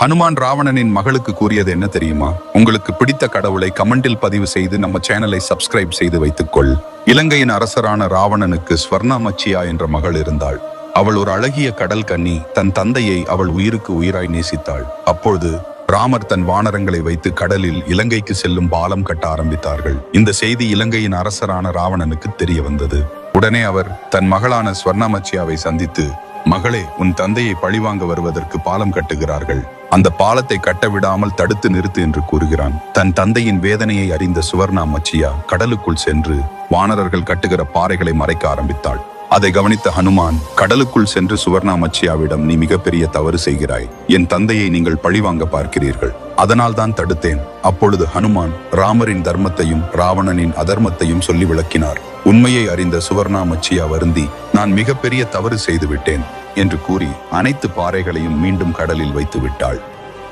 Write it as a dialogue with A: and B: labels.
A: ஹனுமான் ராவணனின் மகளுக்கு கூறியது என்ன தெரியுமா? உங்களுக்கு பிடித்த கடவுளை கமெண்டில் பதிவு செய்து நம்ம சேனலை சப்ஸ்கிரைப் செய்து வைத்துக்கொள். இலங்கையின் அரசரான ராவணனுக்கு ஸ்வர்ணாமச்சியா என்ற மகள் இருந்தாள். அவள் ஒரு அழகிய கடல் கன்னி தன் தந்தையை அவள் உயிருக்கு உயிராய் நேசித்தாள். அப்பொழுது ராமர் தன் வானரங்களை வைத்து கடலில் இலங்கைக்கு செல்லும் பாலம் கட்ட ஆரம்பித்தார்கள். இந்த செய்தி இலங்கையின் அரசரான ராவணனுக்கு தெரிய வந்தது. உடனே அவர் தன் மகளான ஸ்வர்ணாமச்சியாவை சந்தித்து மகளே உன் தந்தையை பழிவாங்க வருவதற்கு பாலம் கட்டுகிறார்கள். அந்த பாலத்தை கட்ட விடாமல் தடுத்து நிறுத்து என்று கூறுகிறான். தன் தந்தையின் வேதனையை அறிந்த சுவர்ணா மச்சியா கடலுக்குள் சென்று வானரர்கள் கட்டுகிற பாறைகளை மறைக்க ஆரம்பித்தாள். அதை கவனித்த ஹனுமான் கடலுக்குள் சென்று சுவர்ணா மச்சியாவிடம் நீ மிகப்பெரிய தவறு செய்கிறாய். என் தந்தையை நீங்கள் பழிவாங்க பார்க்கிறீர்கள். அதனால் தான் தடுத்தேன். அப்பொழுது ஹனுமான் ராமரின் தர்மத்தையும் ராவணனின் அதர்மத்தையும் சொல்லி விளக்கினார். உண்மையை அறிந்த சுவர்ணா மச்சியா வருந்தி நான் மிகப்பெரிய தவறு செய்துவிட்டேன் என்று கூறி அனைத்து பாறைகளையும் மீண்டும் கடலில் வைத்து விட்டாள்